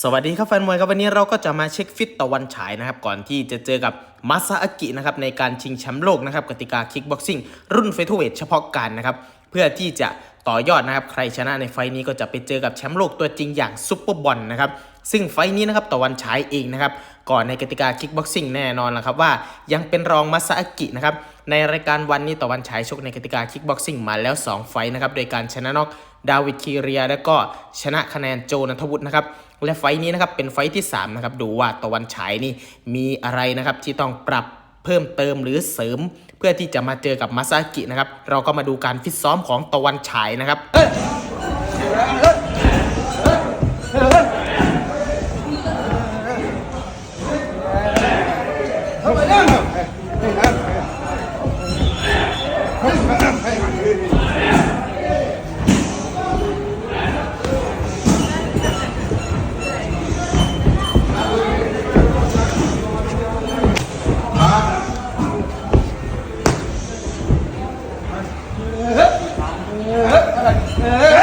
สวัสดีครับแฟนมวยครับวันนี้เราก็จะมาเช็คฟิตตะวันฉายนะครับก่อนที่จะเจอกับมาซาอากินะครับในการชิงแชมป์โลกนะครับกติกาคิกบ็อกซิ่งรุ่นเฟเธอร์เวทเฉพาะการนะครับเพื่อที่จะต่อยอดนะครับใครชนะในไฟล์นี้ก็จะไปเจอกับแชมป์โลกตัวจริงอย่างซุปเปอร์บอลนะครับซึ่งไฟล์นี้นะครับตะวันฉายเองนะครับก่อนในกติกาคิกบ็อกซิ่งแน่นอนแล้วครับว่ายังเป็นรองมาซาอากินะครับในรายการวันนี้ตะวันฉายชกในกติกาคิกบ็อกซิ่งมาแล้วสองไฟล์นะครับโดยการชนะน็อก ดาวิดคีเรีย และก็ชนะคะแนนโจนัทวุฒินะครับและไฟท์นี้นะครับเป็นไฟท์ที่3นะครับดูว่าตะวันฉายนี่มีอะไรนะครับที่ต้องปรับเพิ่มเติมหรือเสริม เพื่อที่จะมาเจอกับมาซากินะครับเราก็มาดูการฟิตซ้อมของตะวันฉายนะครับ Yeah.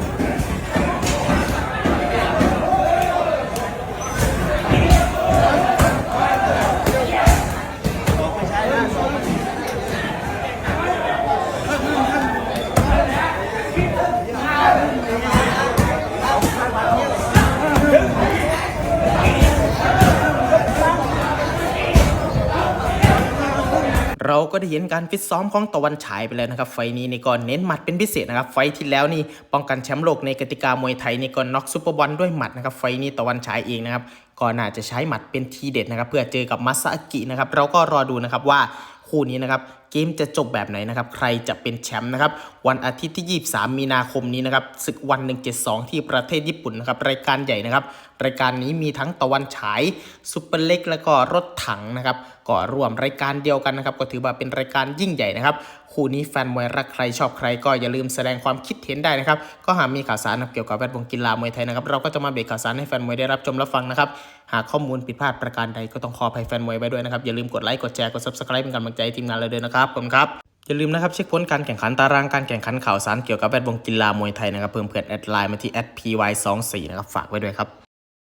เราก็ได้เห็นการฟิตซ้อมของตะวันฉายไปแล้วนะครับ ไฟนี้ในก่อนเน้นหมัดเป็นพิเศษนะครับ ไฟที่แล้วนี่ป้องกันแชมป์โลกในกติกามวยไทยในก่อนน็อกซูเปอร์บอลด้วยหมัดนะครับ ไฟนี้ตะวันฉายเองนะครับก็น่าจะใช้หมัดเป็นทีเด็ดนะครับ เพื่อเจอกับมาซากินะครับ เราก็รอดูนะครับว่าคู่นี้นะครับ เกมจะจบแบบไหนนะครับ ใครจะเป็นแชมป์นะครับ วันอาทิตย์ที่ 23 มีนาคมนี้นะครับศึกวัน 172 ที่ประเทศญี่ปุ่นนะครับ รายการใหญ่นะครับ รายการนี้มีทั้งตะวันฉายซุปเปอร์เล็ก แล้วก็รถถังนะครับก็ร่วมรายการเดียวกันนะครับ ก็ถือว่าเป็นรายการยิ่งใหญ่นะครับ คู่นี้แฟนมวยรักใครชอบใครก็อย่าลืมแสดงความคิดเห็นได้นะครับ ก็หากมีข่าวสารเกี่ยวกับแวดวงกีฬามวยไทยนะครับ เราก็จะมาเบรกข่าวสารให้แฟนมวยได้รับชมรับฟังนะครับ หากข้อมูลผิดพลาดประการใดก็ต้องขออภัยแฟนมวยไว้ด้วยนะครับ อย่าลืมกดไลค์ กดแชร์ กด subscribe เป็นกำลังใจทีมงานเราด้วยนะครับขอบผมครับอย่าลืมนะครับเช็คผลการแข่งขันตารางการแข่งขันข่าวสารเกี่ยวกับแวดวงกีฬามวยไทยนะครับเพิ่มเพื่อนแอดไลน์มาที่ @py24 นะครับฝากไว้ด้วยครับ